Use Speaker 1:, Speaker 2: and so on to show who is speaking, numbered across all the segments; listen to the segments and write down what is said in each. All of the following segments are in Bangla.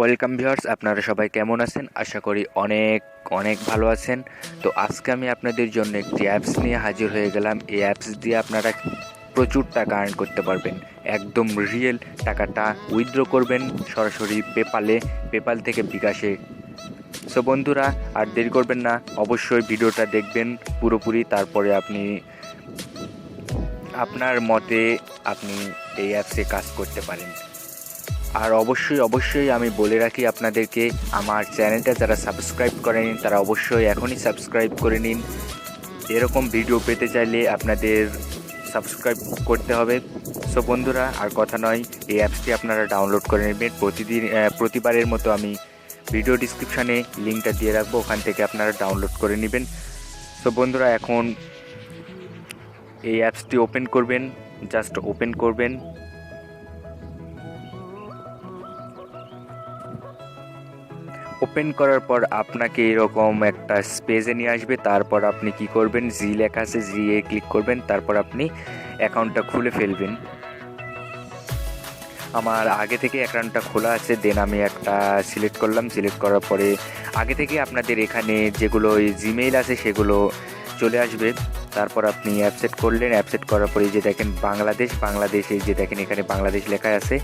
Speaker 1: ওয়েলকাম ভিউয়ার্স আপনারা সবাই কেমন আছেন? আশা করি অনেক অনেক ভালো আছেন। তো আজকে আমি আপনাদের জন্য একটি অ্যাপস নিয়ে হাজির হয়ে গেলাম। এই অ্যাপস দিয়ে আপনারা প্রচুর টাকা আর্ন করতে পারবেন। একদম রিয়েল টাকাটা উইথড্র করবেন সরাসরি পেপালে পেপাল থেকে বিকাশে। সো বন্ধুরা, আর দেরি করবেন না, অবশ্যই ভিডিওটা দেখবেন পুরোপুরি। তারপরে আপনি, আপনার মতে আপনি এই অ্যাপসে কাজ করতে পারেন। আর অবশ্যই অবশ্যই আমি বলে রাখি আপনাদেরকে, আমার চ্যানেলটা যারা সাবস্ক্রাইব করেনি, তারা অবশ্যই এখনই সাবস্ক্রাইব করে নিন। এরকম ভিডিও পেতে চাইলে আপনাদের সাবস্ক্রাইব করতে হবে। সো বন্ধুরা, আর কথা নয়, এই অ্যাপসটি আপনারা ডাউনলোড করে নেবেন। প্রতিদিন প্রতিবারের মতো আমি ভিডিও ডিসক্রিপশানে লিঙ্কটা দিয়ে রাখব, ওখান থেকে আপনারা ডাউনলোড করে নেবেন। সো বন্ধুরা, এখন এই অ্যাপসটি ওপেন করবেন, জাস্ট ওপেন করবেন। ওপেন করার পর আপনাকে এরকম একটা স্পেজে নিয়ে আসবে। তারপর আপনি কি করবেন? জি লেখা আছে জি এ ক্লিক করবেন। তারপর আপনি অ্যাকাউন্টটা খুলে ফেলবেন। আমার আগে থেকে অ্যাকাউন্টটা খোলা আছে। দেন আমি একটা সিলেক্ট করলাম। সিলেক্ট করার পরে আগে থেকে আপনাদের এখানে যেগুলো জিমেইল আছে, সেগুলো চলে আসবে। তারপর আপনি অ্যাপসেট করলেন। অ্যাপসেট করার পরে যে দেখেন, বাংলাদেশ বাংলাদেশ, এই যে দেখেন, এখানে বাংলাদেশ লেখা আছে।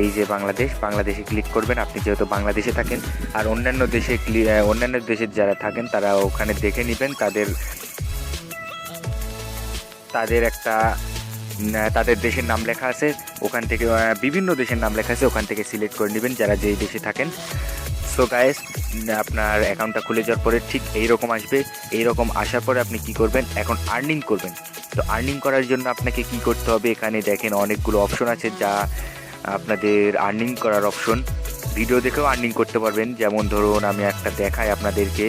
Speaker 1: এই যে বাংলাদেশ, বাংলাদেশে ক্লিক করবেন, আপনি যেহেতু বাংলাদেশে থাকেন, আর অন্যান্য দেশে অন্যান্য দেশের যারা থাকেন, তারা ওখানে দেখে নেবেন তাদের তাদের একটা তাদের দেশের নাম লেখা আছে, ওখান থেকে বিভিন্ন দেশের নাম লেখা আছে, ওখান থেকে সিলেক্ট করে নেবেন যারা যেই দেশে থাকেন। সো গায়েস আপনার অ্যাকাউন্টটা খুলে যাওয়ার পরে ঠিক এই রকম আসবে এই রকম আসার পরে আপনি কি করবেন, এখন আর্নিং করবেন। তো আর্নিং করার জন্য আপনাকে কি করতে হবে? এখানে দেখেন অনেকগুলো অপশন আছে যা আপনাদের আর্নিং করার অপশন ভিডিও দেখেও আর্নিং করতে পারবেন। যেমন ধরুন, আমি একটা দেখাই আপনাদেরকে।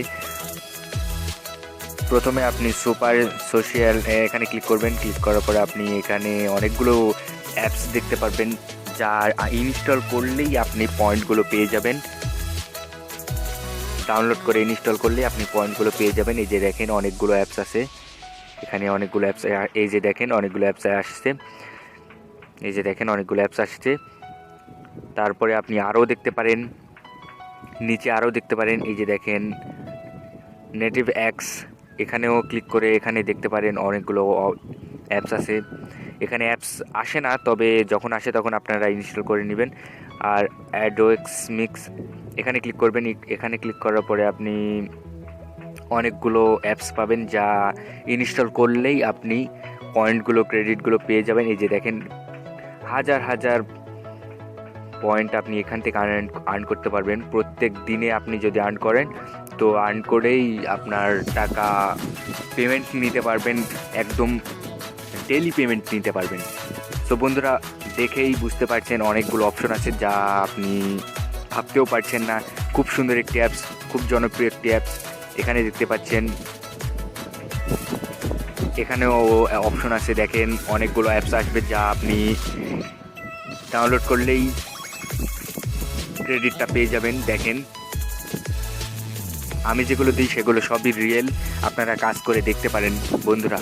Speaker 1: প্রথমে আপনি সুপার সোশ্যাল এখানে ক্লিক করবেন। ক্লিক করার পরে আপনি এখানে অনেকগুলো অ্যাপস দেখতে পারবেন, যা ইনস্টল করলেই আপনি পয়েন্টগুলো পেয়ে যাবেন। ডাউনলোড করে ইনস্টল করলে আপনি পয়েন্টগুলো পেয়ে যাবেন। এই যে দেখেন, অনেকগুলো অ্যাপস আছে। এখানে অনেকগুলো অ্যাপস এই যে দেখেন, অনেকগুলো অ্যাপস আসছে। এই যে দেখেন অনেকগুলো অ্যাপস আসছে। তারপরে আপনি আরও দেখতে পারেন, নিচে আরও দেখতে পারেন, এই যে দেখেন নেটিভ অ্যাক্স এখানেও ক্লিক করে এখানে দেখতে পারেন অনেকগুলো অ্যাপস আছে। এখানে অ্যাপস আসে না, তবে যখন আসে তখন আপনারা ইনস্টল করে নেবেন। আর অ্যাডোয়েক্স মিক্স এখানে ক্লিক করবেন এখানে ক্লিক করার পরে আপনি অনেকগুলো অ্যাপস পাবেন যা ইনস্টল করলেই আপনি পয়েন্টগুলো ক্রেডিটগুলো পেয়ে যাবেন। এই যে দেখেন হাজার হাজার পয়েন্ট আপনি এখান থেকে আর্ন আর্ন করতে পারবেন। প্রত্যেক দিনে আপনি যদি আর্ন করেন, তো আর্ন করেই আপনার টাকা পেমেন্ট নিতে পারবেন, একদম ডেলি পেমেন্ট নিতে পারবেন। তো বন্ধুরা, দেখেই বুঝতে পারছেন অনেকগুলো অপশন আছে যা আপনি ভাবতেও পারছেন না। খুব সুন্দর একটি অ্যাপস খুব জনপ্রিয় একটি অ্যাপস এখানে দেখতে পাচ্ছেন, এখানেও অপশন আছে। দেখেন, অনেকগুলো অ্যাপস আসবে যা আপনি ডাউনলোড করলেই ক্রেডিটটা পেয়ে যাবেন, দেখেন। আমি যেগুলো দিই সেগুলো সবই রিয়েল আপনারা কাজ করে দেখতে পারেন, বন্ধুরা।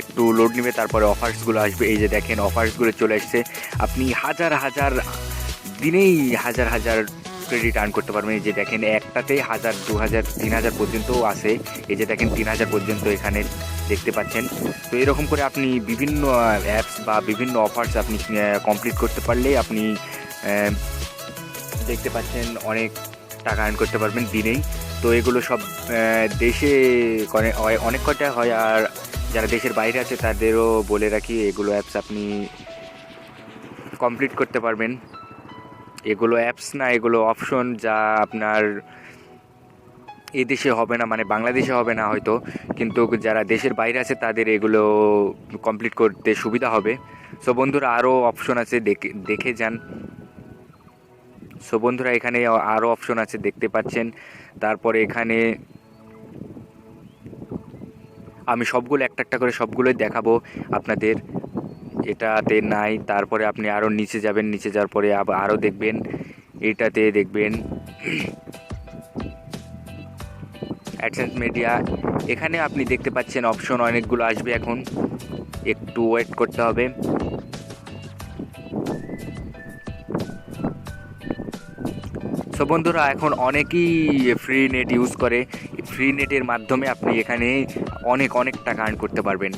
Speaker 1: একটু লোড নেবে, তারপরে অফার্সগুলো আসবে। এই যে দেখেন অফার্সগুলো চলে আসছে। আপনি হাজার হাজার, দিনেই হাজার হাজার ক্রেডিট আর্ন করতে পারবেন। এই যে দেখেন একটাতেই হাজার দু হাজার তিন হাজার পর্যন্তও আসে এই যে দেখেন তিন হাজার পর্যন্ত এখানে দেখতে পাচ্ছেন। তো এরকম করে আপনি বিভিন্ন অ্যাপস বা বিভিন্ন অফার্স আপনি কমপ্লিট করতে পারলেই আপনি দেখতে পাচ্ছেন অনেক টাকা আর্ন করতে পারবেন দিনেই। তো এগুলো সব দেশে অনেক কটা হয় আর যারা দেশের বাইরে আছে তাদেরও বলে রাখি, এগুলো অ্যাপস আপনি কমপ্লিট করতে পারবেন। এগুলো অ্যাপস না, এগুলো অপশন যা আপনার এই দেশে হবে না মানে বাংলাদেশে হবে না হয়তো। কিন্তু যারা দেশের বাইরে আছে, তাদের এগুলো কমপ্লিট করতে সুবিধা হবে। সো বন্ধুরা আরও অপশন আছে, দেখে দেখে যান। সো বন্ধুরা, এখানে আরও অপশন আছে, দেখতে পাচ্ছেন। তারপরে এখানে আমি সবগুলো, একটা একটা করে সবগুলোই দেখাবো আপনাদের। এটাতে নাই, তারপরে আপনি আরও নিচে যাবেন, নিচে যাওয়ার পরে আরও দেখবেন, এটাতে দেখবেন। AdSense media. এখানে আপনি দেখতে পাচ্ছেন অপশন অনেকগুলো আসবে এখন। একটু ওয়েট করতে হবে। সো বন্ধুরা, এখন অনেকেই ফ্রি নেট ইউজ করে। ফ্রি নেটের মাধ্যমে আপনি এখানে অনেক অনেক টাকা আর্ন করতে পারবেন।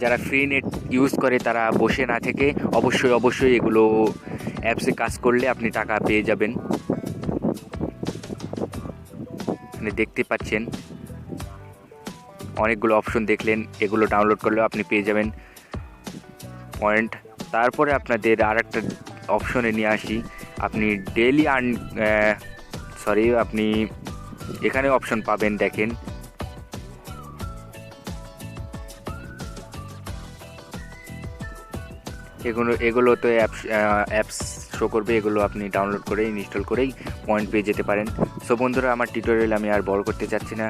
Speaker 1: যারা ফ্রি নেট ইউজ করে, তারা বসে না থেকে অবশ্যই অবশ্যই এগুলো অ্যাপসে কাজ করলে আপনি টাকা পেয়ে যাবেন। এখানে দেখতে পাচ্ছেন। অনেকগুলো অপশন দেখলেন, এগুলো ডাউনলোড করলেও আপনি পেয়ে যাবেন। পয়েন্ট তারপরে আপনাদের আর একটা অপশনে নিয়ে আসি। আপনি ডেলি আর্ন সরি আপনি এখানে অপশন পাবেন, দেখেন। এগুলো এগুলো তো অ্যাপস অ্যাপস শো করবে, এগুলো আপনি ডাউনলোড করে ইনস্টল করেই পয়েন্ট পেয়ে যেতে পারেন। সো বন্ধুরা, আমার টিউটোরিয়াল আমি আর বড় করতে চাচ্ছি না।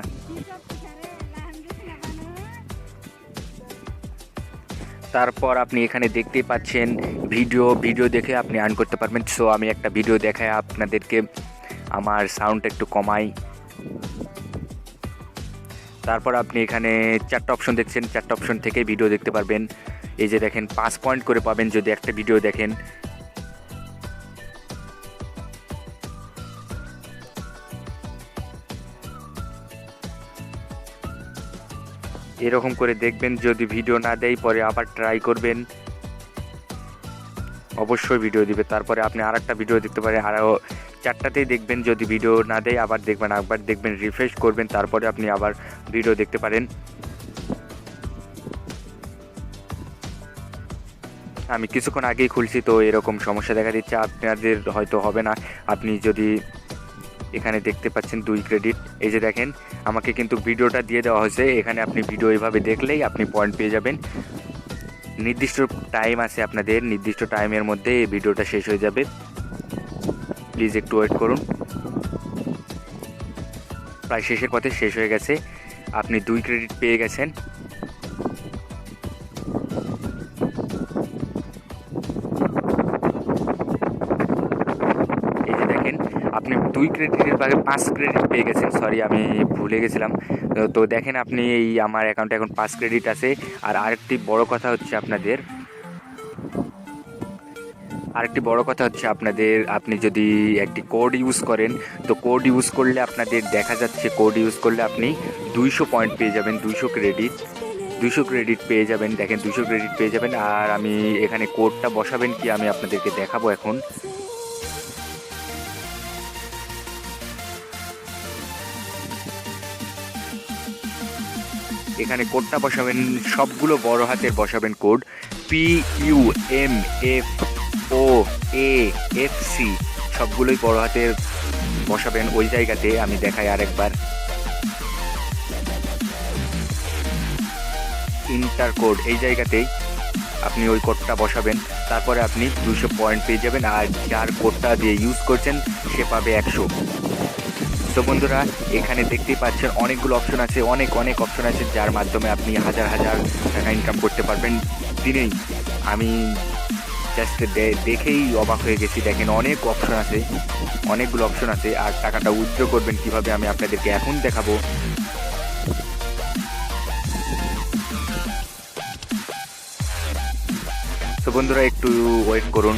Speaker 1: তারপর আপনি এখানে দেখতে পাচ্ছেন ভিডিও ভিডিও দেখে আপনি আর্ন করতে পারবেন। সো আমি একটা ভিডিও দেখায় আপনাদেরকে, আমার সাউন্ডটা একটু কমাই। তারপর আপনি এখানে চারটা অপশন দেখছেন, চারটা অপশন থেকে ভিডিও দেখতে পারবেন। এই যে দেখেন, পাঁচ পয়েন্ট করে পাবেন যদি একটা ভিডিও দেখেন। এরকম করে দেখবেন, যদি ভিডিও না দেয় পরে আবার ট্রাই করবেন। অবশ্যই ভিডিও দিবে। তারপরে আপনি আর একটা ভিডিও দেখতে পারেন আরও চারটাতেই দেখবেন, যদি ভিডিও না দেয় আবার দেখবেন একবার দেখবেন রিফ্রেশ করবেন, তারপরে আপনি আবার ভিডিও দেখতে পারেন। আমি কিছুক্ষণ আগেই খুলছি, তো এরকম সমস্যা দেখা দিচ্ছে। আপনাদের হয়তো হবে না। আপনি যদি এখানে দেখতে পাচ্ছেন দুই ক্রেডিট এই যে দেখেন, আমাকে কিন্তু ভিডিওটা দিয়ে দেওয়া হয়েছে। এখানে আপনি ভিডিও এইভাবে দেখলেই আপনি পয়েন্ট পেয়ে যাবেন। নির্দিষ্ট টাইম আছে আপনাদের, নির্দিষ্ট টাইমের মধ্যে এই ভিডিওটা শেষ হয়ে যাবে। প্লিজ একটু ওয়েট করুন। প্রায় শেষের পথে শেষ হয়ে গেছে। আপনি দুই ক্রেডিট পেয়ে গেছেন। আপনি দুই ক্রেডিটের ভাগে পাঁচ ক্রেডিট পেয়ে গেছেন। সরি আমি ভুলে গেছিলাম। তো- দেখেন আপনি এই আমার অ্যাকাউন্টে এখন পাঁচ ক্রেডিট আছে। আর আরেকটি বড় কথা হচ্ছে আপনাদের। আরেকটি বড় কথা হচ্ছে আপনাদের, আপনি যদি একটি কোড ইউজ করেন, তো কোড ইউজ করলে আপনাদের দেখা যাচ্ছে কোড ইউজ করলে আপনি দুইশো পয়েন্ট পেয়ে যাবেন, দুইশো ক্রেডিট দুইশো ক্রেডিট পেয়ে যাবেন, দেখেন দুইশো ক্রেডিট পেয়ে যাবেন। আর আমি এখানে কোডটা বসাবেন কি, আমি আপনাদেরকে দেখাবো এখন। এখানে কোডটা বসাবেন, সবগুলো বড় হাতের বসাবেন code P U M F O A F C সবগুলোই বড় হাতের বসাবেন। ওই জায়গাতে আমি দেখাই আরেকবার। ইন্টার কোড এই জায়গাতেই আপনি ওই কোডটা বসাবেন। তারপরে আপনি দুশো পয়েন্ট পেয়ে যাবেন। আর যার কোডটা দিয়ে ইউজ করছেন, সে পাবে একশো। তো বন্ধুরা, এখানে দেখতেই পাচ্ছেন অনেকগুলো অপশন আছে, অনেক অনেক অপশন আছে, যার মাধ্যমে আপনি হাজার হাজার টাকা ইনকাম করতে পারবেন দিনেই। আমি জাস্ট দেখেই অবাক হয়ে গেছি। দেখেন অনেক অপশন আছে, অনেকগুলো অপশন আছে, আর টাকাটা উইথড্র করবেন কীভাবে আমি আপনাদেরকে এখন দেখাবো। তো বন্ধুরা, একটু ওয়েট করুন।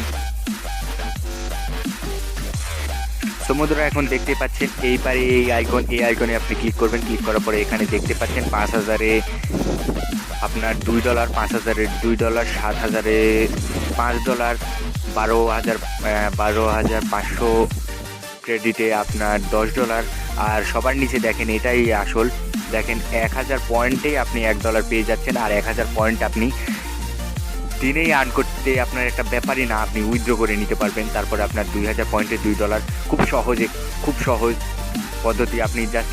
Speaker 1: তো বন্ধুরা, এখন দেখতে পাচ্ছেন এইবারে এই আইকন এই আইকনে আপনি ক্লিক করবেন। ক্লিক করার পরে এখানে দেখতে পাচ্ছেন পাঁচ হাজারে আপনার দুই ডলার পাঁচ হাজারে দুই ডলার সাত হাজারে পাঁচ ডলার বারো হাজার বারো হাজার পাঁচশো ক্রেডিটে আপনার দশ ডলার আর সবার নিচে দেখেন, এটাই আসল। দেখেন, এক হাজার পয়েন্টেই আপনি এক ডলার পেয়ে যাচ্ছেন, আর এক হাজার পয়েন্ট আপনি দিনেই আর্ন করতে আপনার একটা ব্যাপারই না, আপনি উইথড্র করে নিতে পারবেন। তারপরে আপনার দুই হাজার পয়েন্টে দুই ডলার খুব সহজে, খুব সহজ পদ্ধতি। আপনি জাস্ট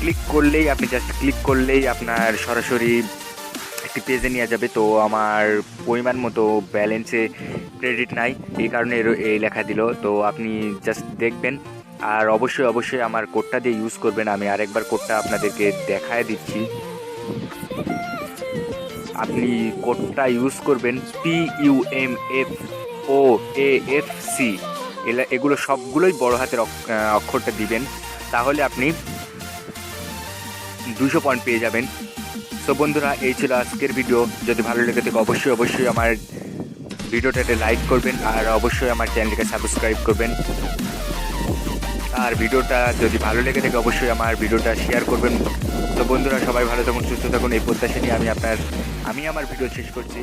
Speaker 1: ক্লিক করলেই, আপনি জাস্ট ক্লিক করলেই আপনার সরাসরি একটি পেজে নেওয়া যাবে। তো আমার পরিমাণ মতো ব্যালেন্সে ক্রেডিট নাই, এই কারণে এই লেখা দিল। তো আপনি জাস্ট দেখবেন। আর অবশ্যই অবশ্যই আমার কোডটা দিয়ে ইউজ করবেন। আমি আরেকবার কোডটা আপনাদেরকে দেখায় দিচ্ছি। আপনি কোডটা ইউজ করবেন P U M F O A F C এগুলো সবগুলোই বড় হাতের অক- অক্ষরটা দিবেন। তাহলে আপনি দুশো পয়েন্ট পেয়ে যাবেন। তো বন্ধুরা, এই ছিল আজকের ভিডিও যদি ভালো লেগে থাকে, অবশ্যই অবশ্যই আমার ভিডিওটাতে লাইক করবেন আর অবশ্যই আমার চ্যানেলকে সাবস্ক্রাইব করবেন। আর ভিডিওটা যদি ভালো লেগে থাকে, অবশ্যই আমার ভিডিওটা শেয়ার করবেন। তো বন্ধুরা সবাই ভালো থাকুন, সুস্থ থাকুন। এই প্রত্যাশা নিয়ে আমি আপনার আমি আমার ভিডিও শেষ করছি।